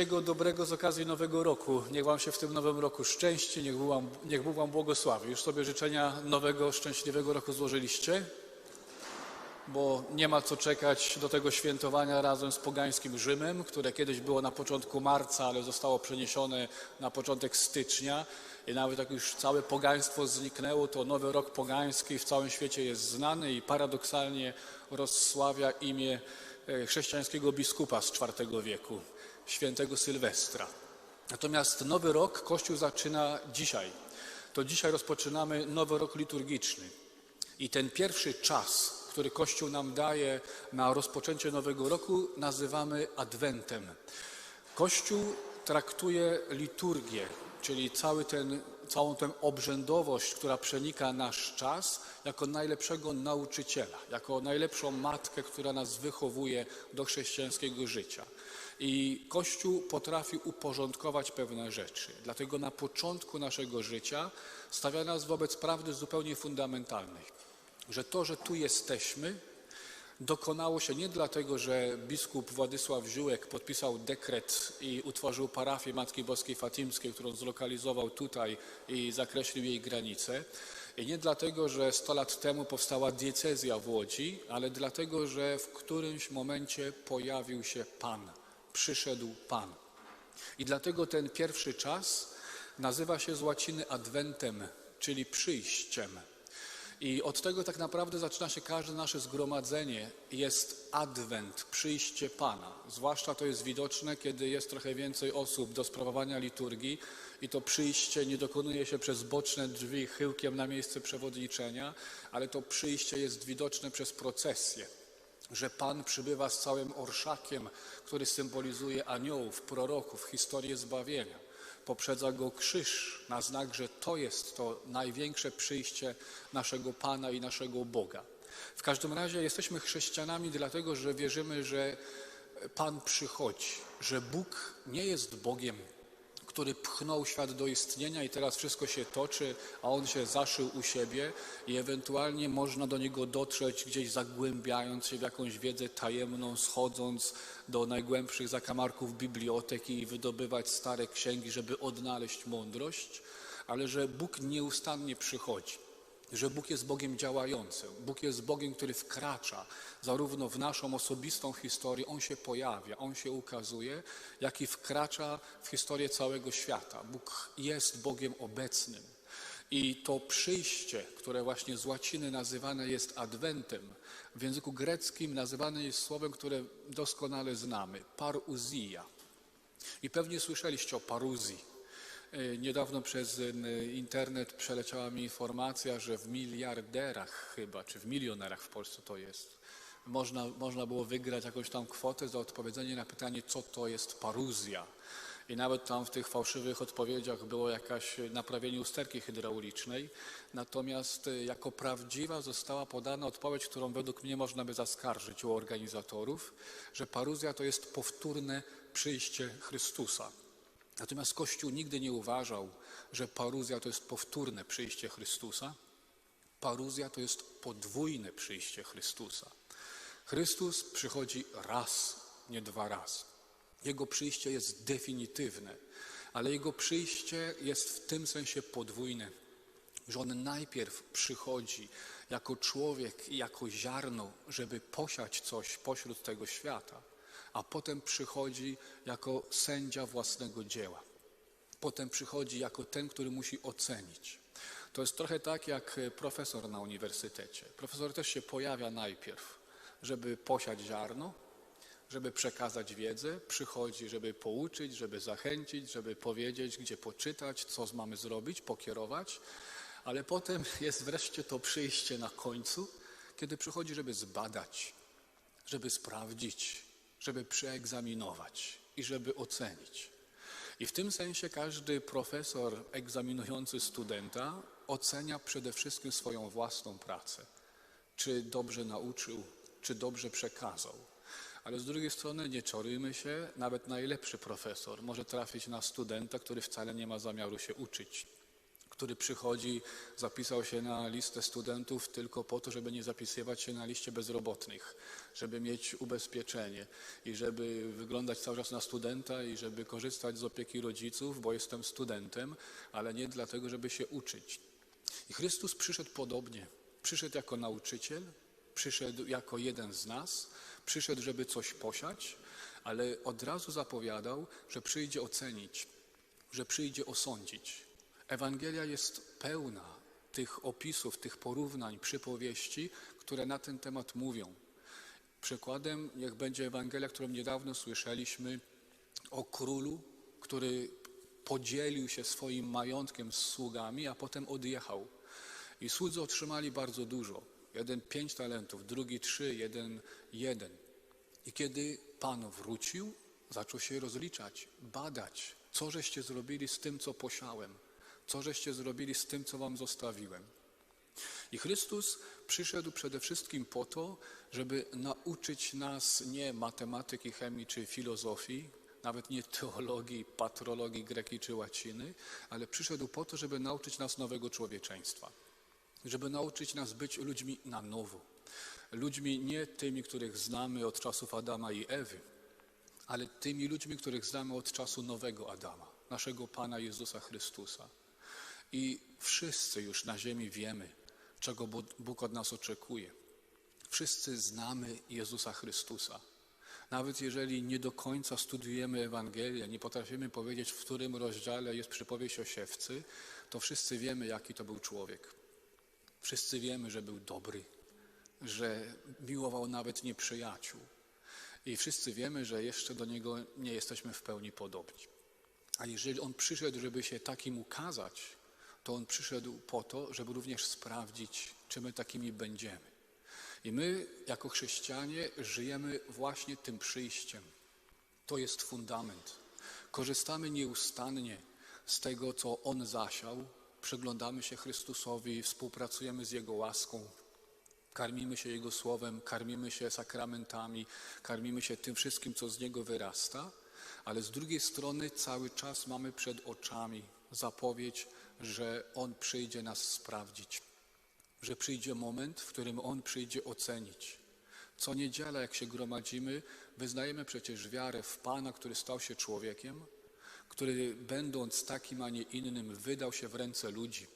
wszystkiego dobrego z okazji Nowego Roku. Niech Wam się w tym Nowym Roku szczęści, niech Bóg Wam, niech Bóg wam błogosławi. Już sobie życzenia nowego, szczęśliwego roku złożyliście? Bo nie ma co czekać do tego świętowania razem z pogańskim Rzymem, które kiedyś było na początku marca, ale zostało przeniesione na początek stycznia. I nawet jak już całe pogaństwo zniknęło, to nowy rok pogański w całym świecie jest znany i paradoksalnie rozsławia imię e, chrześcijańskiego biskupa z IV wieku, świętego Sylwestra. Natomiast nowy rok Kościół zaczyna dzisiaj. To dzisiaj rozpoczynamy nowy rok liturgiczny. I ten pierwszy czas, który Kościół nam daje na rozpoczęcie nowego roku, nazywamy Adwentem. Kościół traktuje liturgię, czyli cały ten, całą tę obrzędowość, która przenika nasz czas, jako najlepszego nauczyciela, jako najlepszą matkę, która nas wychowuje do chrześcijańskiego życia. I Kościół potrafi uporządkować pewne rzeczy. Dlatego na początku naszego życia stawia nas wobec prawdy zupełnie fundamentalnej, że to, że tu jesteśmy, dokonało się nie dlatego, że biskup Władysław Ziółek podpisał dekret i utworzył parafię Matki Boskiej Fatimskiej, którą zlokalizował tutaj i zakreślił jej granice. I nie dlatego, że 100 lat temu powstała diecezja w Łodzi, ale dlatego, że w którymś momencie pojawił się Pan, przyszedł Pan. I dlatego ten pierwszy czas nazywa się z łaciny adwentem, czyli przyjściem. I od tego tak naprawdę zaczyna się każde nasze zgromadzenie. Jest adwent, przyjście Pana. Zwłaszcza to jest widoczne, kiedy jest trochę więcej osób do sprawowania liturgii i to przyjście nie dokonuje się przez boczne drzwi chyłkiem na miejsce przewodniczenia, ale to przyjście jest widoczne przez procesję że Pan przybywa z całym orszakiem, który symbolizuje aniołów, proroków, historię zbawienia. Poprzedza go krzyż na znak, że to jest to największe przyjście naszego Pana i naszego Boga. W każdym razie jesteśmy chrześcijanami dlatego, że wierzymy, że Pan przychodzi, że Bóg nie jest Bogiem który pchnął świat do istnienia i teraz wszystko się toczy, a on się zaszył u siebie i ewentualnie można do niego dotrzeć gdzieś zagłębiając się w jakąś wiedzę tajemną, schodząc do najgłębszych zakamarków biblioteki i wydobywać stare księgi, żeby odnaleźć mądrość, ale że Bóg nieustannie przychodzi że Bóg jest Bogiem działającym. Bóg jest Bogiem, który wkracza zarówno w naszą osobistą historię, On się pojawia, On się ukazuje, jak i wkracza w historię całego świata. Bóg jest Bogiem obecnym. I to przyjście, które właśnie z łaciny nazywane jest adwentem, w języku greckim nazywane jest słowem, które doskonale znamy, paruzja. I pewnie słyszeliście o paruzji. Niedawno przez e, internet przeleciała mi informacja, że w miliarderach chyba, czy w milionerach w Polsce to jest, można, można było wygrać jakąś tam kwotę za odpowiedzenie na pytanie, co to jest paruzja. I nawet tam w tych fałszywych odpowiedziach było jakaś naprawienie usterki hydraulicznej. Natomiast e, jako prawdziwa została podana odpowiedź, którą według mnie można by zaskarżyć u organizatorów, że paruzja to jest powtórne przyjście Chrystusa. Natomiast Kościół nigdy nie uważał, że paruzja to jest powtórne przyjście Chrystusa. Paruzja to jest podwójne przyjście Chrystusa. Chrystus przychodzi raz, nie dwa razy. Jego przyjście jest definitywne, ale jego przyjście jest w tym sensie podwójne, że on najpierw przychodzi jako człowiek i jako ziarno, żeby posiać coś pośród tego świata a potem przychodzi jako sędzia własnego dzieła. Potem przychodzi jako ten, który musi ocenić. To jest trochę tak jak profesor na uniwersytecie. Profesor też się pojawia najpierw, żeby posiać ziarno, żeby przekazać wiedzę, przychodzi, żeby pouczyć, żeby zachęcić, żeby powiedzieć, gdzie poczytać, co mamy zrobić, pokierować, ale potem jest wreszcie to przyjście na końcu, kiedy przychodzi, żeby zbadać, żeby sprawdzić, żeby przeegzaminować i żeby ocenić. I w tym sensie każdy profesor egzaminujący studenta ocenia przede wszystkim swoją własną pracę. Czy dobrze nauczył, czy dobrze przekazał. Ale z drugiej strony nie czorujmy się, nawet najlepszy profesor może trafić na studenta, który wcale nie ma zamiaru się uczyć, który przychodzi, zapisał się na listę studentów tylko po to, żeby nie zapisywać się na liście bezrobotnych, żeby mieć ubezpieczenie i żeby wyglądać cały czas na studenta i żeby korzystać z opieki rodziców, bo jestem studentem, ale nie dlatego, żeby się uczyć. I Chrystus przyszedł podobnie. Przyszedł jako nauczyciel, przyszedł jako jeden z nas, przyszedł, żeby coś posiać, ale od razu zapowiadał, że przyjdzie ocenić, że przyjdzie osądzić. Ewangelia jest pełna tych opisów, tych porównań, przypowieści, które na ten temat mówią. Przykładem niech będzie Ewangelia, którą niedawno słyszeliśmy o królu, który podzielił się swoim majątkiem z sługami, a potem odjechał. I słudzy otrzymali bardzo dużo. Jeden pięć talentów, drugi trzy, jeden jeden. I kiedy Pan wrócił, zaczął się rozliczać, badać, co żeście zrobili z tym, co posiałem, co żeście zrobili z tym, co wam zostawiłem. I Chrystus przyszedł przede wszystkim po to, żeby nauczyć nas nie matematyki, chemii czy filozofii, nawet nie teologii, patrologii greki czy łaciny, ale przyszedł po to, żeby nauczyć nas nowego człowieczeństwa, żeby nauczyć nas być ludźmi na nowo. Ludźmi nie tymi, których znamy od czasów Adama i Ewy, ale tymi ludźmi, których znamy od czasu nowego Adama, naszego Pana Jezusa Chrystusa. I wszyscy już na ziemi wiemy, czego Bóg od nas oczekuje. Wszyscy znamy Jezusa Chrystusa. Nawet jeżeli nie do końca studiujemy Ewangelię, nie potrafimy powiedzieć, w którym rozdziale jest przypowieść o siewcy, to wszyscy wiemy, jaki to był człowiek. Wszyscy wiemy, że był dobry, że miłował nawet nieprzyjaciół. I wszyscy wiemy, że jeszcze do niego nie jesteśmy w pełni podobni. A jeżeli on przyszedł, żeby się takim ukazać, to on przyszedł po to, żeby również sprawdzić, czy my takimi będziemy. I my, jako chrześcijanie, żyjemy właśnie tym przyjściem. To jest fundament. Korzystamy nieustannie z tego, co On zasiał, przyglądamy się Chrystusowi, współpracujemy z Jego łaską, karmimy się Jego słowem, karmimy się sakramentami, karmimy się tym wszystkim, co z Niego wyrasta, ale z drugiej strony cały czas mamy przed oczami zapowiedź, że On przyjdzie nas sprawdzić że przyjdzie moment, w którym On przyjdzie ocenić. Co niedziela, jak się gromadzimy, wyznajemy przecież wiarę w Pana, który stał się człowiekiem, który będąc takim, a nie innym, wydał się w ręce ludzi,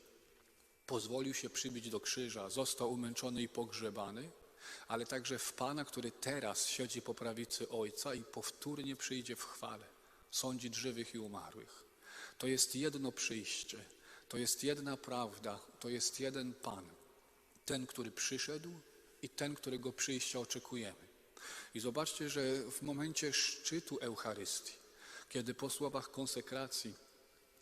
pozwolił się przybić do krzyża, został umęczony i pogrzebany, ale także w Pana, który teraz siedzi po prawicy Ojca i powtórnie przyjdzie w chwale, sądzić żywych i umarłych. To jest jedno przyjście, to jest jedna prawda, to jest jeden Pan ten, który przyszedł i ten, którego przyjścia oczekujemy. I zobaczcie, że w momencie szczytu Eucharystii, kiedy po słowach konsekracji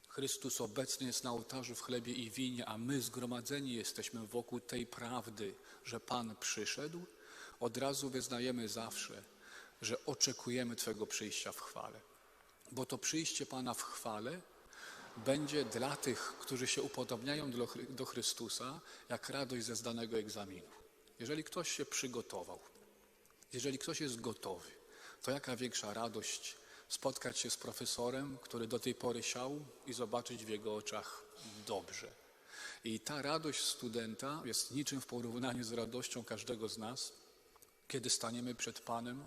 Chrystus obecny jest na ołtarzu w chlebie i winie, a my zgromadzeni jesteśmy wokół tej prawdy, że Pan przyszedł, od razu wyznajemy zawsze, że oczekujemy Twego przyjścia w chwale. Bo to przyjście Pana w chwale będzie dla tych, którzy się upodobniają do, Chrystusa, jak radość ze zdanego egzaminu. Jeżeli ktoś się przygotował, jeżeli ktoś jest gotowy, to jaka większa radość spotkać się z profesorem, który do tej pory siał i zobaczyć w jego oczach dobrze. I ta radość studenta jest niczym w porównaniu z radością każdego z nas, kiedy staniemy przed Panem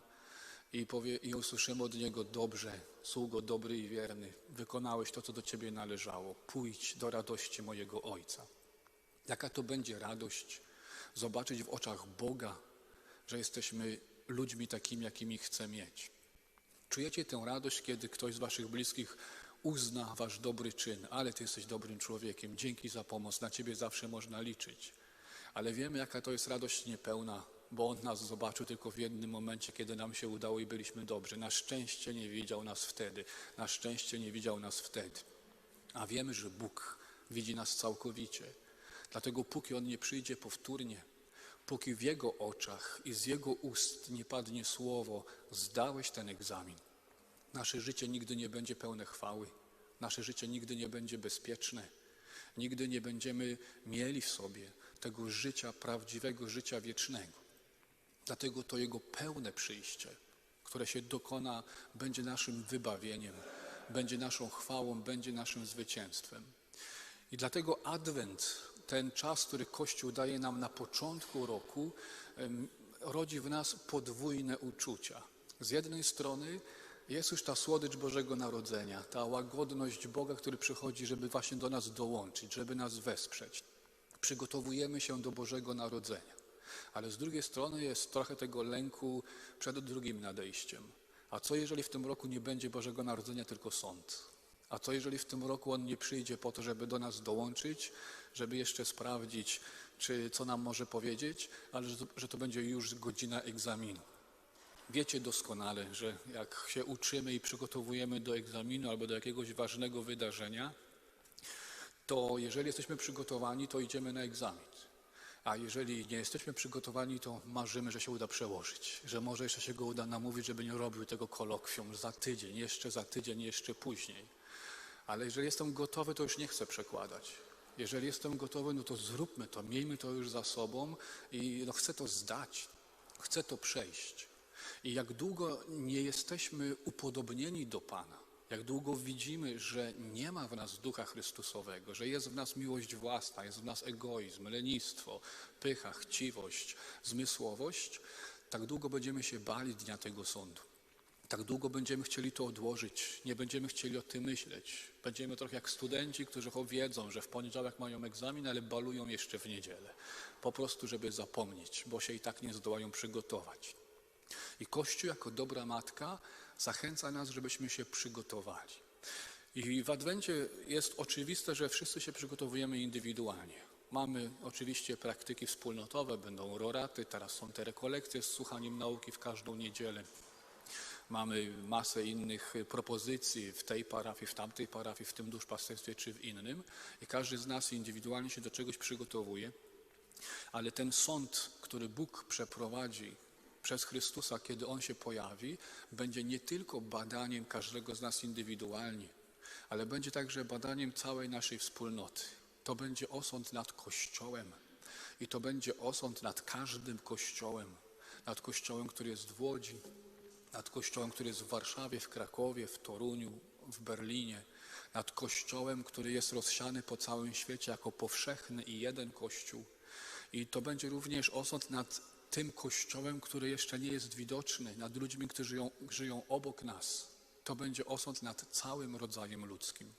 i, powie, i usłyszymy od Niego dobrze, sługo dobry i wierny, wykonałeś to, co do Ciebie należało, pójdź do radości mojego Ojca. Jaka to będzie radość zobaczyć w oczach Boga, że jesteśmy ludźmi takimi, jakimi chce mieć. Czujecie tę radość, kiedy ktoś z Waszych bliskich uzna Wasz dobry czyn, ale Ty jesteś dobrym człowiekiem, dzięki za pomoc, na Ciebie zawsze można liczyć. Ale wiemy, jaka to jest radość niepełna, bo On nas zobaczył tylko w jednym momencie, kiedy nam się udało i byliśmy dobrzy. Na szczęście nie widział nas wtedy. Na szczęście nie widział nas wtedy. A wiemy, że Bóg widzi nas całkowicie. Dlatego póki On nie przyjdzie powtórnie, póki w Jego oczach i z Jego ust nie padnie słowo, zdałeś ten egzamin. Nasze życie nigdy nie będzie pełne chwały. Nasze życie nigdy nie będzie bezpieczne. Nigdy nie będziemy mieli w sobie tego życia, prawdziwego życia wiecznego. Dlatego to Jego pełne przyjście, które się dokona, będzie naszym wybawieniem, będzie naszą chwałą, będzie naszym zwycięstwem. I dlatego Adwent, ten czas, który Kościół daje nam na początku roku, rodzi w nas podwójne uczucia. Z jednej strony jest już ta słodycz Bożego Narodzenia, ta łagodność Boga, który przychodzi, żeby właśnie do nas dołączyć, żeby nas wesprzeć. Przygotowujemy się do Bożego Narodzenia. Ale z drugiej strony jest trochę tego lęku przed drugim nadejściem. A co jeżeli w tym roku nie będzie Bożego Narodzenia, tylko sąd? A co jeżeli w tym roku On nie przyjdzie po to, żeby do nas dołączyć, żeby jeszcze sprawdzić, czy co nam może powiedzieć, ale że to, że to będzie już godzina egzaminu. Wiecie doskonale, że jak się uczymy i przygotowujemy do egzaminu albo do jakiegoś ważnego wydarzenia, to jeżeli jesteśmy przygotowani, to idziemy na egzamin. A jeżeli nie jesteśmy przygotowani, to marzymy, że się uda przełożyć, że może jeszcze się go uda namówić, żeby nie robił tego kolokwium za tydzień, jeszcze za tydzień, jeszcze później. Ale jeżeli jestem gotowy, to już nie chcę przekładać. Jeżeli jestem gotowy, no to zróbmy to, miejmy to już za sobą i no chcę to zdać, chcę to przejść. I jak długo nie jesteśmy upodobnieni do Pana, jak długo widzimy, że nie ma w nas ducha Chrystusowego, że jest w nas miłość własna, jest w nas egoizm, lenistwo, pycha, chciwość, zmysłowość, tak długo będziemy się bali dnia tego sądu. Tak długo będziemy chcieli to odłożyć, nie będziemy chcieli o tym myśleć. Będziemy trochę jak studenci, którzy wiedzą, że w poniedziałek mają egzamin, ale balują jeszcze w niedzielę. Po prostu, żeby zapomnieć, bo się i tak nie zdołają przygotować. I Kościół jako dobra matka zachęca nas, żebyśmy się przygotowali. I w Adwencie jest oczywiste, że wszyscy się przygotowujemy indywidualnie. Mamy oczywiście praktyki wspólnotowe, będą roraty, teraz są te rekolekcje z słuchaniem nauki w każdą niedzielę. Mamy masę innych propozycji w tej parafii, w tamtej parafii, w tym duszpasterstwie czy w innym i każdy z nas indywidualnie się do czegoś przygotowuje. Ale ten sąd, który Bóg przeprowadzi przez Chrystusa, kiedy On się pojawi, będzie nie tylko badaniem każdego z nas indywidualnie, ale będzie także badaniem całej naszej wspólnoty. To będzie osąd nad Kościołem i to będzie osąd nad każdym Kościołem, nad Kościołem, który jest w Łodzi, nad Kościołem, który jest w Warszawie, w Krakowie, w Toruniu, w Berlinie, nad Kościołem, który jest rozsiany po całym świecie jako powszechny i jeden Kościół. I to będzie również osąd nad tym Kościołem, który jeszcze nie jest widoczny, nad ludźmi, którzy żyją, żyją obok nas. To będzie osąd nad całym rodzajem ludzkim.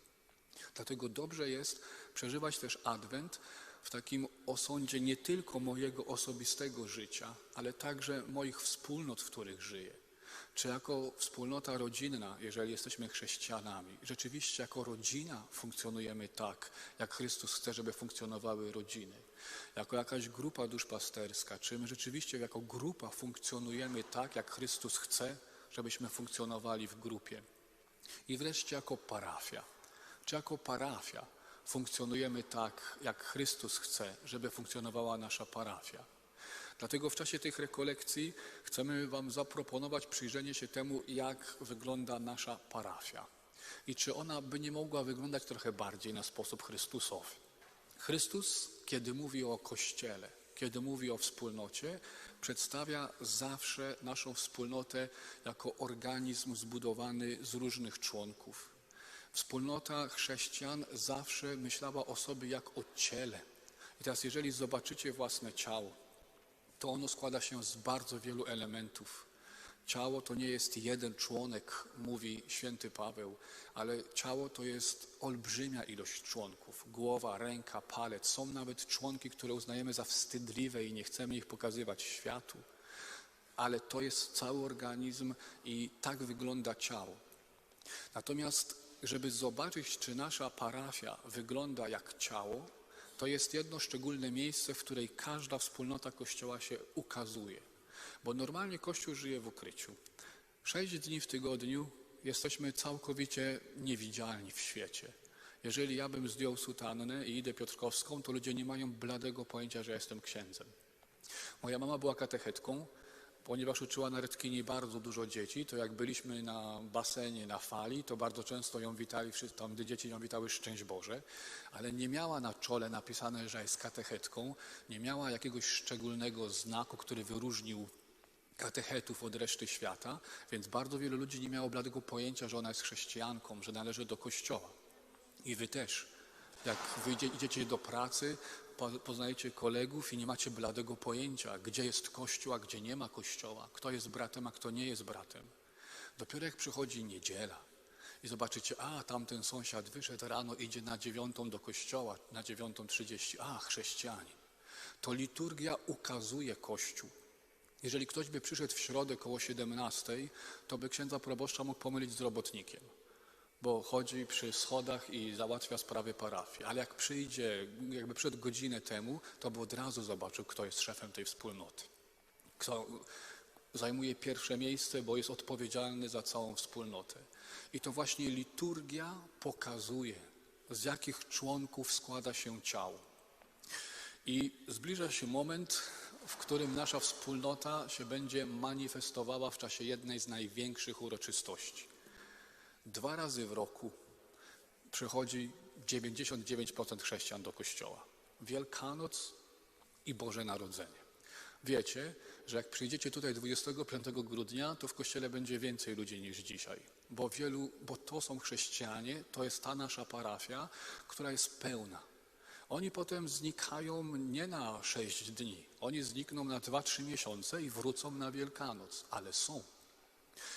Dlatego dobrze jest przeżywać też Adwent w takim osądzie nie tylko mojego osobistego życia, ale także moich wspólnot, w których żyję. Czy jako wspólnota rodzinna, jeżeli jesteśmy chrześcijanami, rzeczywiście jako rodzina funkcjonujemy tak, jak Chrystus chce, żeby funkcjonowały rodziny? Jako jakaś grupa duszpasterska, czy my rzeczywiście jako grupa funkcjonujemy tak, jak Chrystus chce, żebyśmy funkcjonowali w grupie? I wreszcie jako parafia. Czy jako parafia funkcjonujemy tak, jak Chrystus chce, żeby funkcjonowała nasza parafia? Dlatego w czasie tych rekolekcji chcemy Wam zaproponować przyjrzenie się temu, jak wygląda nasza parafia i czy ona by nie mogła wyglądać trochę bardziej na sposób Chrystusowy. Chrystus, kiedy mówi o Kościele, kiedy mówi o wspólnocie, przedstawia zawsze naszą wspólnotę jako organizm zbudowany z różnych członków. Wspólnota chrześcijan zawsze myślała o sobie jak o ciele. I teraz, jeżeli zobaczycie własne ciało, to ono składa się z bardzo wielu elementów. Ciało to nie jest jeden członek, mówi święty Paweł, ale ciało to jest olbrzymia ilość członków. Głowa, ręka, palec. Są nawet członki, które uznajemy za wstydliwe i nie chcemy ich pokazywać światu. Ale to jest cały organizm i tak wygląda ciało. Natomiast, żeby zobaczyć, czy nasza parafia wygląda jak ciało, to jest jedno szczególne miejsce, w której każda wspólnota Kościoła się ukazuje. Bo normalnie Kościół żyje w ukryciu. Sześć dni w tygodniu jesteśmy całkowicie niewidzialni w świecie. Jeżeli ja bym zdjął sutannę i idę Piotrkowską, to ludzie nie mają bladego pojęcia, że jestem księdzem. Moja mama była katechetką, ponieważ uczyła na Redkini bardzo dużo dzieci, to jak byliśmy na basenie, na fali, to bardzo często ją witali, tam gdy dzieci ją witały Szczęść Boże, ale nie miała na czole napisane, że jest katechetką, nie miała jakiegoś szczególnego znaku, który wyróżnił katechetów od reszty świata, więc bardzo wielu ludzi nie miało bladego pojęcia, że ona jest chrześcijanką, że należy do Kościoła. I wy też Jak wyjdzie, idziecie do pracy, poznajecie kolegów i nie macie bladego pojęcia, gdzie jest kościół, a gdzie nie ma kościoła, kto jest bratem, a kto nie jest bratem. Dopiero jak przychodzi niedziela i zobaczycie, a tamten sąsiad wyszedł rano, idzie na dziewiątą do kościoła, na dziewiątą trzydzieści, a chrześcijanin. To liturgia ukazuje Kościół. Jeżeli ktoś by przyszedł w środę koło 17, to by księdza proboszcza mógł pomylić z robotnikiem, bo chodzi przy schodach i załatwia sprawy parafii. Ale jak przyjdzie, jakby przed godzinę temu, to by od razu zobaczył, kto jest szefem tej wspólnoty. Kto zajmuje pierwsze miejsce, bo jest odpowiedzialny za całą wspólnotę. I to właśnie liturgia pokazuje, z jakich członków składa się ciało. I zbliża się moment, w którym nasza wspólnota się będzie manifestowała w czasie jednej z największych uroczystości. Dwa razy w roku przychodzi 99% chrześcijan do kościoła. Wielkanoc i Boże Narodzenie. Wiecie, że jak przyjdziecie tutaj 25 grudnia, to w kościele będzie więcej ludzi niż dzisiaj, bo wielu, bo to są chrześcijanie, to jest ta nasza parafia, która jest pełna. Oni potem znikają nie na sześć dni, oni znikną na dwa, trzy miesiące i wrócą na Wielkanoc, ale są.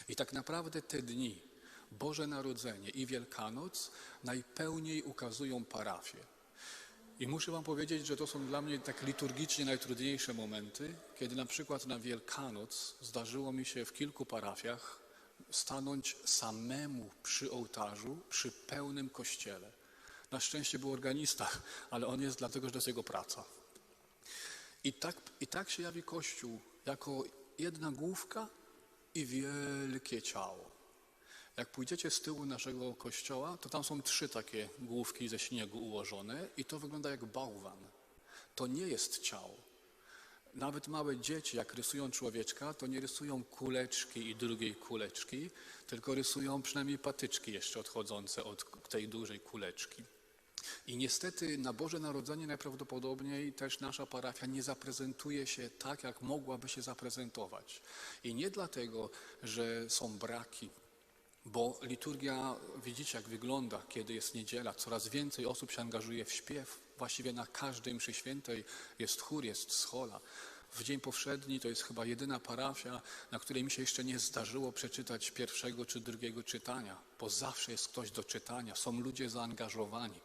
I tak naprawdę te dni, Boże Narodzenie i Wielkanoc, najpełniej ukazują parafię. I muszę Wam powiedzieć, że to są dla mnie tak liturgicznie najtrudniejsze momenty, kiedy na przykład na Wielkanoc zdarzyło mi się w kilku parafiach stanąć samemu przy ołtarzu, przy pełnym kościele. Na szczęście był organista, ale on jest dlatego, że to jest jego praca. I tak, I tak się jawi Kościół jako jedna główka i wielkie ciało. Jak pójdziecie z tyłu naszego kościoła, to tam są trzy takie główki ze śniegu ułożone i to wygląda jak bałwan. To nie jest ciało. Nawet małe dzieci, jak rysują człowieczka, to nie rysują kuleczki i drugiej kuleczki, tylko rysują przynajmniej patyczki jeszcze odchodzące od tej dużej kuleczki. I niestety na Boże Narodzenie najprawdopodobniej też nasza parafia nie zaprezentuje się tak, jak mogłaby się zaprezentować. I nie dlatego, że są braki, bo liturgia, widzicie jak wygląda, kiedy jest niedziela. Coraz więcej osób się angażuje w śpiew. Właściwie na każdej mszy świętej jest chór, jest schola. W dzień powszedni to jest chyba jedyna parafia, na której mi się jeszcze nie zdarzyło przeczytać pierwszego czy drugiego czytania, bo zawsze jest ktoś do czytania, są ludzie zaangażowani.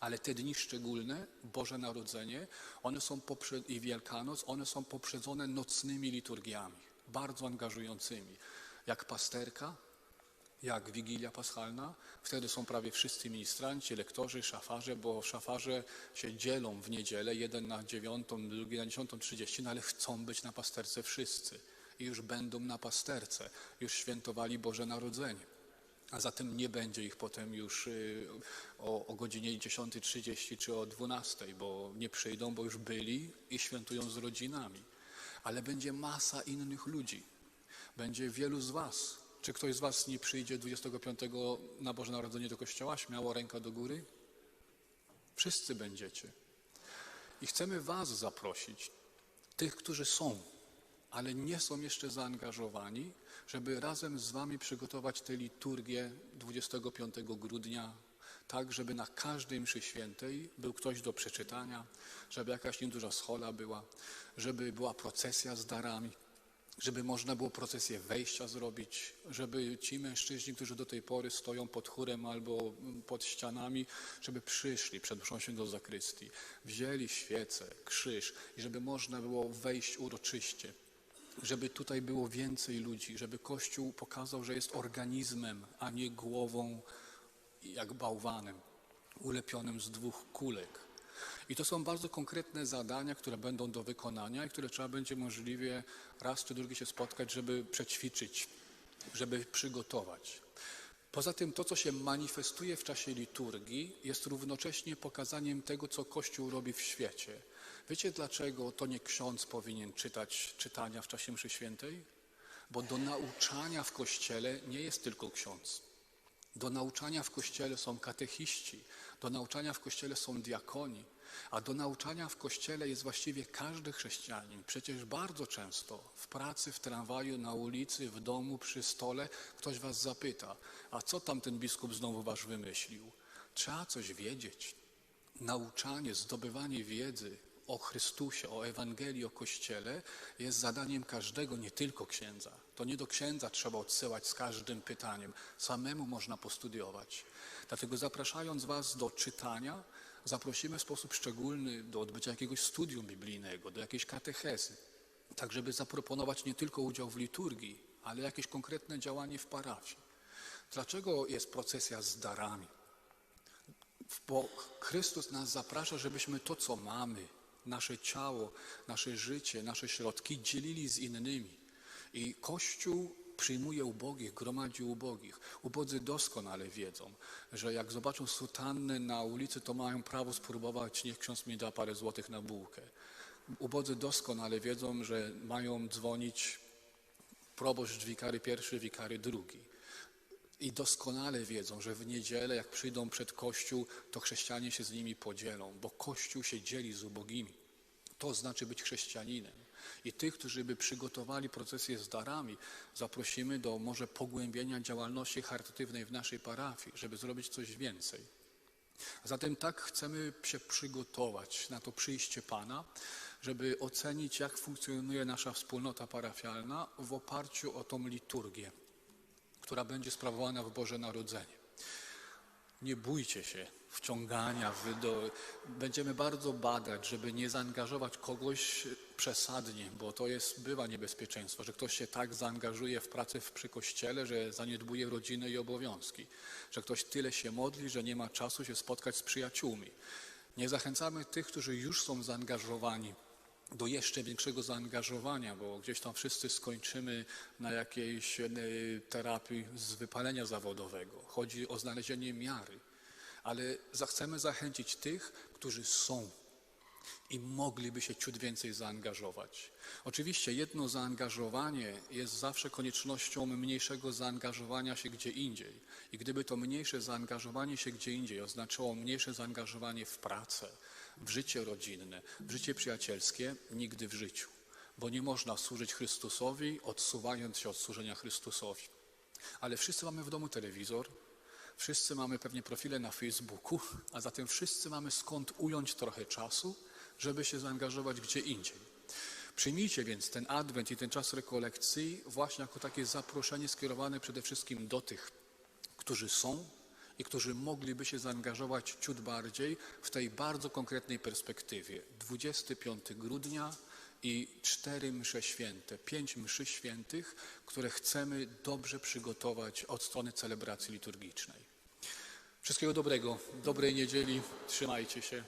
Ale te dni szczególne, Boże Narodzenie, one są poprzed, i Wielkanoc, one są poprzedzone nocnymi liturgiami, bardzo angażującymi. Jak pasterka, jak Wigilia Paschalna, wtedy są prawie wszyscy ministranci, lektorzy, szafarze, bo szafarze się dzielą w niedzielę, jeden na dziewiątą, drugi na dziesiątą trzydzieści, no ale chcą być na pasterce wszyscy i już będą na pasterce, już świętowali Boże Narodzenie. A zatem nie będzie ich potem już y, o, o godzinie 10.30 czy o 12.00, bo nie przyjdą, bo już byli i świętują z rodzinami. Ale będzie masa innych ludzi. Będzie wielu z Was. Czy ktoś z Was nie przyjdzie 25 na Boże Narodzenie do kościoła? Śmiało ręka do góry. Wszyscy będziecie. I chcemy Was zaprosić, tych, którzy są, ale nie są jeszcze zaangażowani, żeby razem z Wami przygotować tę liturgię 25 grudnia, tak, żeby na każdej mszy świętej był ktoś do przeczytania, żeby jakaś nieduża schola była, żeby była procesja z darami, żeby można było procesję wejścia zrobić, żeby ci mężczyźni, którzy do tej pory stoją pod chórem albo pod ścianami, żeby przyszli przed mszą się do zakrystii, wzięli świecę, krzyż i żeby można było wejść uroczyście, żeby tutaj było więcej ludzi, żeby Kościół pokazał, że jest organizmem, a nie głową jak bałwanem, ulepionym z dwóch kulek. I to są bardzo konkretne zadania, które będą do wykonania i które trzeba będzie możliwie raz czy drugi się spotkać, żeby przećwiczyć, żeby przygotować. Poza tym to, co się manifestuje w czasie liturgii, jest równocześnie pokazaniem tego, co Kościół robi w świecie. Wiecie, dlaczego to nie ksiądz powinien czytać czytania w czasie mszy świętej? Bo do nauczania w Kościele nie jest tylko ksiądz. Do nauczania w Kościele są katechiści, do nauczania w Kościele są diakoni, a do nauczania w Kościele jest właściwie każdy chrześcijanin. Przecież bardzo często w pracy, w tramwaju, na ulicy, w domu, przy stole ktoś was zapyta, a co tam ten biskup znowu wasz wymyślił? Trzeba coś wiedzieć. nauczanie, zdobywanie wiedzy o Chrystusie, o Ewangelii, o Kościele jest zadaniem każdego, nie tylko księdza. To nie do księdza trzeba odsyłać z każdym pytaniem. Samemu można postudiować. Dlatego zapraszając Was do czytania, zaprosimy w sposób szczególny do odbycia jakiegoś studium biblijnego, do jakiejś katechezy. Tak, żeby zaproponować nie tylko udział w liturgii, ale jakieś konkretne działanie w parafii. Dlaczego jest procesja z darami? Bo Chrystus nas zaprasza, żebyśmy to, co mamy, nasze ciało, nasze życie, nasze środki dzielili z innymi. I Kościół przyjmuje ubogich, gromadzi ubogich. Ubodzy doskonale wiedzą, że jak zobaczą sutannę na ulicy, to mają prawo spróbować, niech ksiądz mi da parę złotych na bułkę. Ubodzy doskonale wiedzą, że mają dzwonić proboszcz wikary pierwszy, wikary drugi. I doskonale wiedzą, że w niedzielę, jak przyjdą przed Kościół, to chrześcijanie się z nimi podzielą, bo Kościół się dzieli z ubogimi. To znaczy być chrześcijaninem. I tych, którzy by przygotowali procesję z darami, zaprosimy do może pogłębienia działalności charytatywnej w naszej parafii, żeby zrobić coś więcej. Zatem tak chcemy się przygotować na to przyjście Pana, żeby ocenić, jak funkcjonuje nasza wspólnota parafialna w oparciu o tą liturgię która będzie sprawowana w Boże Narodzenie. Nie bójcie się wciągania. W do... Będziemy bardzo badać, żeby nie zaangażować kogoś przesadnie, bo to jest, bywa niebezpieczeństwo, że ktoś się tak zaangażuje w pracę w, przy kościele, że zaniedbuje rodzinę i obowiązki, że ktoś tyle się modli, że nie ma czasu się spotkać z przyjaciółmi. Nie zachęcamy tych, którzy już są zaangażowani do jeszcze większego zaangażowania, bo gdzieś tam wszyscy skończymy na jakiejś e, terapii z wypalenia zawodowego. Chodzi o znalezienie miary, ale chcemy zachęcić tych, którzy są i mogliby się ciut więcej zaangażować. Oczywiście jedno zaangażowanie jest zawsze koniecznością mniejszego zaangażowania się gdzie indziej. I gdyby to mniejsze zaangażowanie się gdzie indziej oznaczało mniejsze zaangażowanie w pracę, w życie rodzinne, w życie przyjacielskie, nigdy w życiu. Bo nie można służyć Chrystusowi, odsuwając się od służenia Chrystusowi. Ale wszyscy mamy w domu telewizor, wszyscy mamy pewnie profile na Facebooku, a zatem wszyscy mamy skąd ująć trochę czasu, żeby się zaangażować gdzie indziej. Przyjmijcie więc ten adwent i ten czas rekolekcji właśnie jako takie zaproszenie skierowane przede wszystkim do tych, którzy są i którzy mogliby się zaangażować ciut bardziej w tej bardzo konkretnej perspektywie. 25 grudnia i cztery msze święte, pięć mszy świętych, które chcemy dobrze przygotować od strony celebracji liturgicznej. Wszystkiego dobrego, dobrej niedzieli, trzymajcie się.